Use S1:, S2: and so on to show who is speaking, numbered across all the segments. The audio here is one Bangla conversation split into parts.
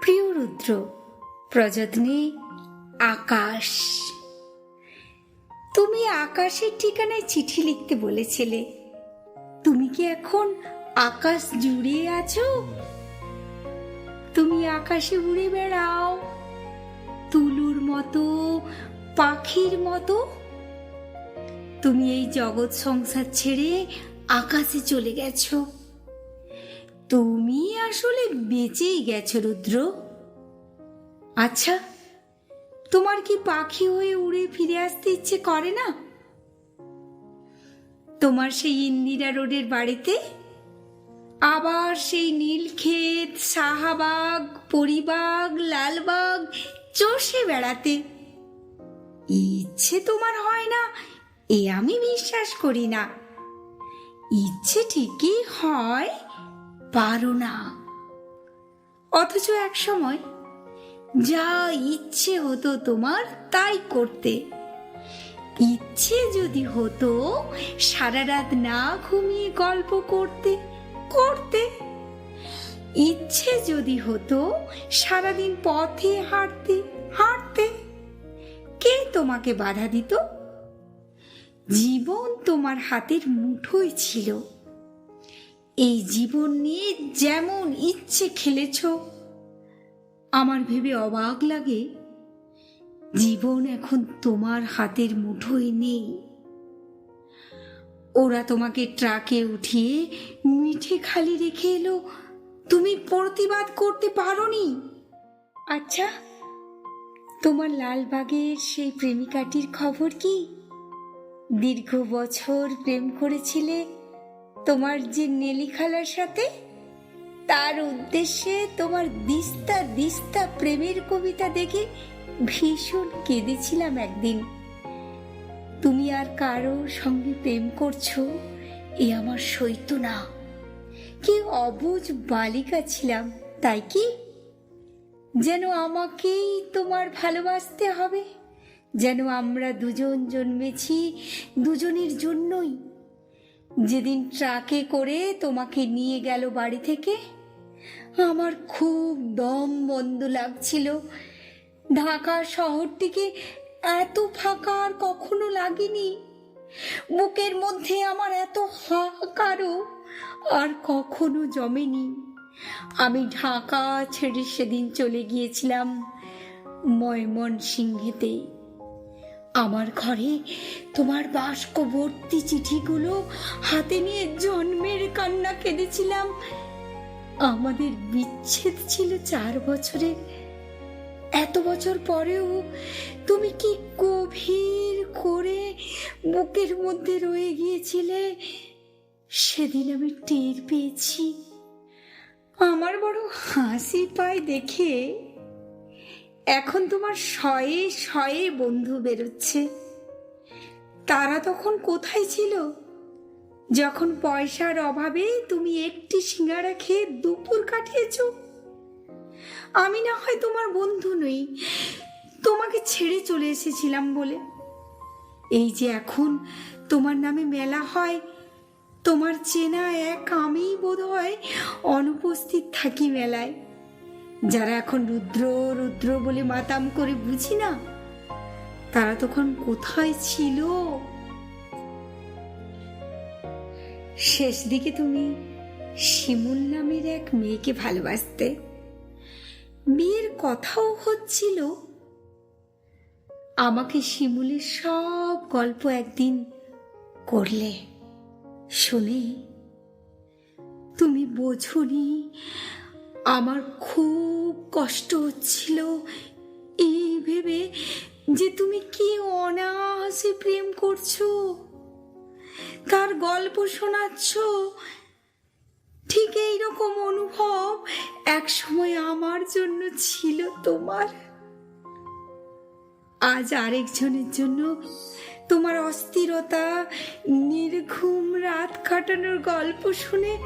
S1: প্রিয় রুদ্র প্রযত্নে আকাশ। তুমি আকাশের ঠিকানায় চিঠি লিখতে বলেছিলে। তুমি কি এখন আকাশ জুড়ে আছো? তুমি আকাশে উড়ে বেড়াও, তুলুর মতো, পাখির মতো। তুমি এই জগৎ সংসার ছেড়ে আকাশে চলে গেছো। তুমি আসলে বেঁচেই গেছো, রুদ্র। আচ্ছা তোমার কি পাখি হয়ে উড়ে ফিরে আসতে ইচ্ছে করে না? তোমার সেই ইন্দিরা রোডের বাড়িতে? আবার সেই নীলক্ষেত, শাহাবাগ, পরিবাগ, লালবাগ চষে বেড়াতে? ইচ্ছে তোমার হয় না? এ আমি বিশ্বাস করি না। ইচ্ছে ঠিকই হয়। পারো না। অথচ এক সময় যা ইচ্ছে হতো তোমার, তাই করতে। ইচ্ছে যদি হতো সারা রাত না ঘুমিয়ে গল্প করতে করতে। ইচ্ছে যদি হতো সারাদিন পথে হাঁটতে হাঁটতে। কে তোমাকে বাধা দিত? জীবন তোমার হাতের মুঠোয় ছিল। এই জীবন নিয়ে যেমন ইচ্ছে খেলেছ, আমার ভেবে অবাক লাগে। জীবন এখন তোমার হাতের মুঠোয় নেই। ওরা তোমাকে ট্রাকে উঠিয়ে মিঠে খালি রেখে এলো। তুমি প্রতিবাদ করতে পারোনি। আচ্ছা তোমার লালবাগের সেই প্রেমিকাটির খবর কি? দীর্ঘ বছর প্রেম করেছিলে তোমার যে নেলি খালার সাথে, তার উদ্দেশ্যে তোমার দিস্তা দিস্তা প্রেমের কবিতা দেখে ভীষণ কেঁদেছিলাম একদিন। তুমি আর কারও সঙ্গে প্রেম করছ, এ আমার সইত না। কি অবুজ বালিকা ছিলাম, তাই কি? যেন আমাকেই তোমার ভালোবাসতে হবে, যেন আমরা দুজন জন্মেছি দুজনের জন্যই যেদিন ট্রাকে করে তোমাকে নিয়ে গেল বাড়ি থেকে, আমার খুব দম বন্ধ লাগছিল। ঢাকা শহরটিকে এত ফাঁকা আর কখনো লাগেনি। বুকের মধ্যে আমার এত হাহাকারও আর কখনো জমেনি। আমি ঢাকা ছেড়ে সেদিন চলে গিয়েছিলাম ময়মন সিংহেতে আমার ঘরে তোমার বাস্কবর্তী চিঠিগুলো হাতে নিয়ে জন্মের কান্না কেঁদেছিলাম। আমাদের বিচ্ছেদ ছিল চার বছরের। এত বছর পরেও তুমি কি গভীর করে বুকের মধ্যে রয়ে গিয়েছিলে? সেদিন আমি টের পেয়েছি। আমার বড় হাসি পায় দেখে এখন তোমার শয়ে শয়ে বন্ধু বেরোচ্ছে। তারা তখন কোথায় ছিল? যখন পয়সার অভাবে তুমি একটি সিঙ্গারা খেয়ে দুপুর কাটিয়েছ? আমি না হয় তোমার বন্ধু নই, তোমাকে ছেড়ে চলে এসেছিলাম বলে। এই যে এখন তোমার নামে মেলা হয়, তোমার চেনা এক আমি বোধ হয় অনুপস্থিত থাকি মেলায়। যারা এখন রুদ্র রুদ্র বলে মাতাম করে বুঝি না, তারা তখন কোথায় ছিল? শেষ দিকে তুমি শিমুল নামের এক মেয়েকে ভালোবাসতে। বিয়ের কথাও হচ্ছিল, আমাকে শিমুলের সব গল্প একদিন করলে, শুনে। তুমি বোঝনি আমার খুব কষ্ট হচ্ছিল এই ভেবে যে তুমি কি অনায়াসে প্রেম করছ। তার গল্প শোনাচ্ছ। ঠিক এইরকম অনুভব এক সময় আমার জন্য ছিল তোমার। আজ আরেকজনের জন্য তোমার অস্থিরতা, নির্ঘুম রাত কাটানোর গল্প শুনে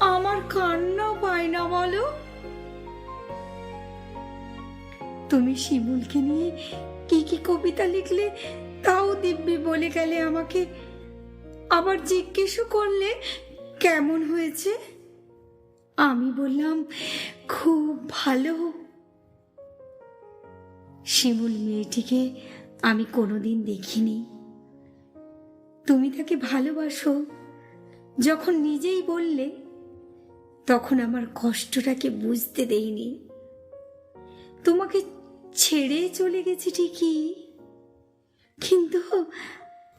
S1: আমার কান্না পায় না বলো? তুমি শিমুলকে নিয়ে কি কি কবিতা লিখলে তাও দিব্যি বলে গেলে আমাকে। আবার জিজ্ঞেসও করলে কেমন হয়েছে? আমি বললাম, খুব ভালো। শিমুল মেয়েটিকে আমি কোনোদিন দেখিনি। তুমি তাকে ভালোবাসো। যখন নিজেই বললে, তখন আমার কষ্টটাকে বুঝতে দেইনি। তোমাকে ছেড়ে চলে গেছি ঠিকই, কিন্তু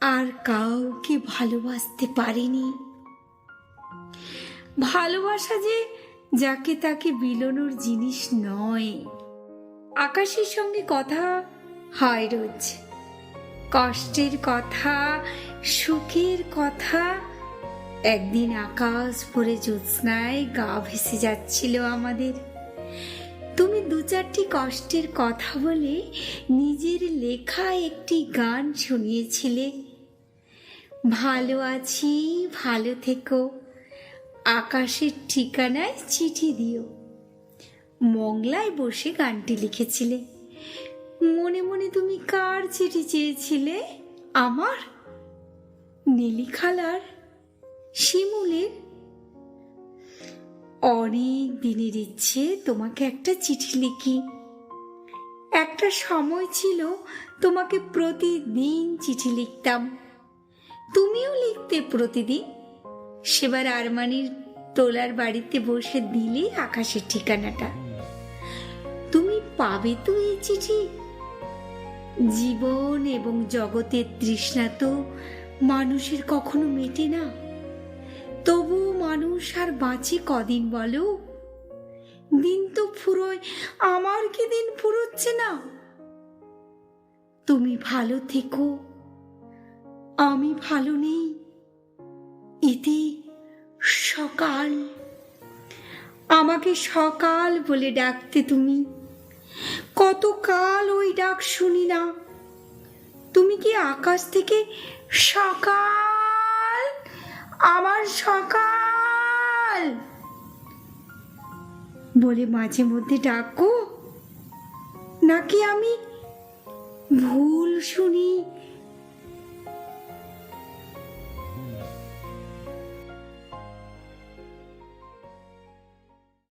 S1: আর কাউকে ভালোবাসতে পারিনি। ভালোবাসা যে যাকে তাকে বিলোনোর জিনিস নয়। আকাশের সঙ্গে কথা হয় রোজ। কষ্টের কথা, সুখের কথা একদিন আকাশ ভরে জ্যোৎস্নায় গা ভেসে যাচ্ছিল আমাদের। তুমি দু চারটি কষ্টের কথা বলে নিজের লেখা একটি গান শুনিয়েছিলে। ভালো আছি, ভালো থেকো। আকাশের ঠিকানায় চিঠি দিও। মংলায় বসে গানটি লিখেছিলে। মনে মনে তুমি কার চিঠি চেয়েছিলে? আমার? নীলি খালার শিমুলের অনেক দিনের ইচ্ছে তোমাকে একটা চিঠি লিখি। একটা সময় ছিল তোমাকে প্রতিদিন চিঠি লিখতাম। তুমিও লিখতে প্রতিদিন। সেবার আরমানির তোলার বাড়িতে বসে দিলে আকাশের ঠিকানাটা। তুমি পাবে তো এই চিঠি। জীবন এবং জগতের তৃষ্ণা তো মানুষের কখনো মেটে না। তবু মানুষ আর বাঁচে কদিন বলো? দিন তো ফুরোয়, আমার কি দিন ফুরোচ্ছে না? তুমি ভালো থেকো, আমি ভালো নেই, ইতি সকাল। আমাকে সকাল বলে ডাকতে তুমি, কতকাল ওই ডাক শুনি না তুমি কি আকাশ থেকে সকাল আমার সকাল। বলে মাঝে মধ্যে ডাকো। নাকি আমি ভুল শুনি?